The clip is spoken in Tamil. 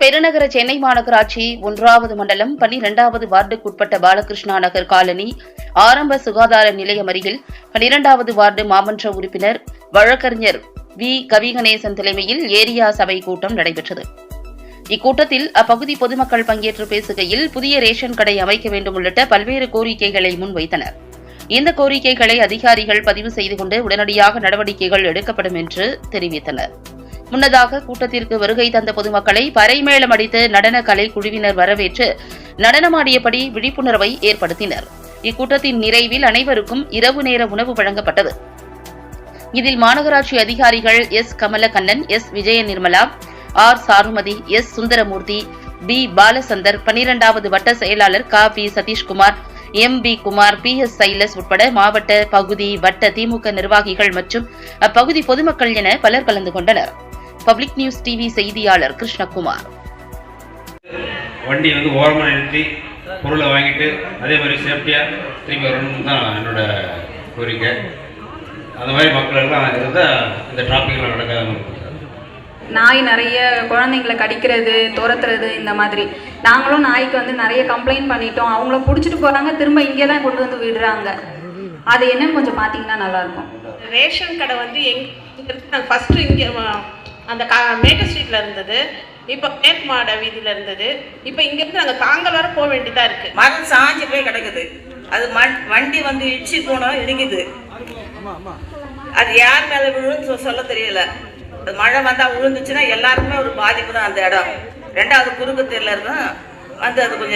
பெருநகர சென்னை மாநகராட்சி ஒன்றாவது மண்டலம் பனிரெண்டாவது வார்டுக்குட்பட்ட பாலகிருஷ்ணா நகர் காலனி ஆரம்ப சுகாதார நிலையம் அருகில் பனிரெண்டாவது வார்டு மாமன்ற உறுப்பினர் வழக்கறிஞர் வி. கவிகணேசன் தலைமையில் ஏரியா சபை கூட்டம் நடைபெற்றது. இக்கூட்டத்தில் அப்பகுதி பொதுமக்கள் பங்கேற்று பேசுகையில் புதிய ரேஷன் கடை அமைக்க வேண்டும் உள்ளிட்ட பல்வேறு கோரிக்கைகளை முன்வைத்தனர். இந்த கோரிக்கைகளை அதிகாரிகள் பதிவு செய்து கொண்டு உடனடியாக நடவடிக்கைகள் எடுக்கப்படும் என்று தெரிவித்தனர். முன்னதாக கூட்டத்திற்கு வருகை தந்த பொதுமக்களை பறைமேளம் அடித்து நடன கலை குழுவினர் வரவேற்று நடனமாடியபடி விழிப்புணர்வை ஏற்படுத்தினர். இக்கூட்டத்தின் நிறைவில் அனைவருக்கும் இரவு நேர உணவு வழங்கப்பட்டது. இதில் மாநகராட்சி அதிகாரிகள் S. Kamalakannan S. Vijaya Nirmala R. Charumathi S. Sundaramoorthy P. Balachander பனிரெண்டாவது வட்ட செயலாளர் கா. P. Satheeshkumar M. P. Kumar P. S. Silas உட்பட மாவட்ட பகுதி வட்ட திமுக நிர்வாகிகள் மற்றும் அப்பகுதி பொதுமக்கள் என பலர் கலந்து கொண்டனர். பப்ளிக் நியூஸ் டிவி செய்தியாளர் கிருஷ்ணகுமார். வண்டி வந்து ஓரமாக நிறுத்தி பொருளை வாங்கிட்டு அதே மாதிரி சேஃப்டியாக திரும்பி வரணும்னு தான் என்னோட கோரிக்கை. அந்த மாதிரி மக்கள் எல்லாம் இருந்தால் இந்த டிராஃபிக்லாம் நடக்காம இருக்கும் நாய் நிறைய குழந்தைங்களை கடிக்கிறது துரத்துறது இந்த மாதிரி. நாங்களும் நாய்க்கு வந்து நிறைய கம்ப்ளைண்ட் பண்ணிட்டோம். அவங்கள பிடிச்சிட்டு போகிறாங்க திரும்ப இங்கே தான் கொண்டு வந்து விடுறாங்க. அது என்னன்னு கொஞ்சம் பார்த்தீங்கன்னா நல்லாயிருக்கும் ரேஷன் கடை வந்து எங் நாங்கள் ஃபஸ்ட்டு இங்கே அந்த கா மேட்டர் ஸ்ட்ரீட்டில் இருந்தது. இப்போ மேற்கு மாட வீதியில் இருந்தது. இப்போ இங்கேருந்து நாங்கள் தாங்கல் வர போக வேண்டியதாக இருக்குது மரம் சாஞ்சு போய் கிடக்குது. அது மண் வண்டி வந்து இடிச்சு போனோம் இடிக்குது. அது யார் மேலே விழுன்னு சொ- சொல்ல தெரியல. அது மழை வந்தால் விழுந்துச்சுன்னா எல்லாருக்குமே ஒரு பாதிப்பு தான் அந்த இடம். ரெண்டாவது குறுக்கு தெருல இருந்தால் வந்து அது கொஞ்சம்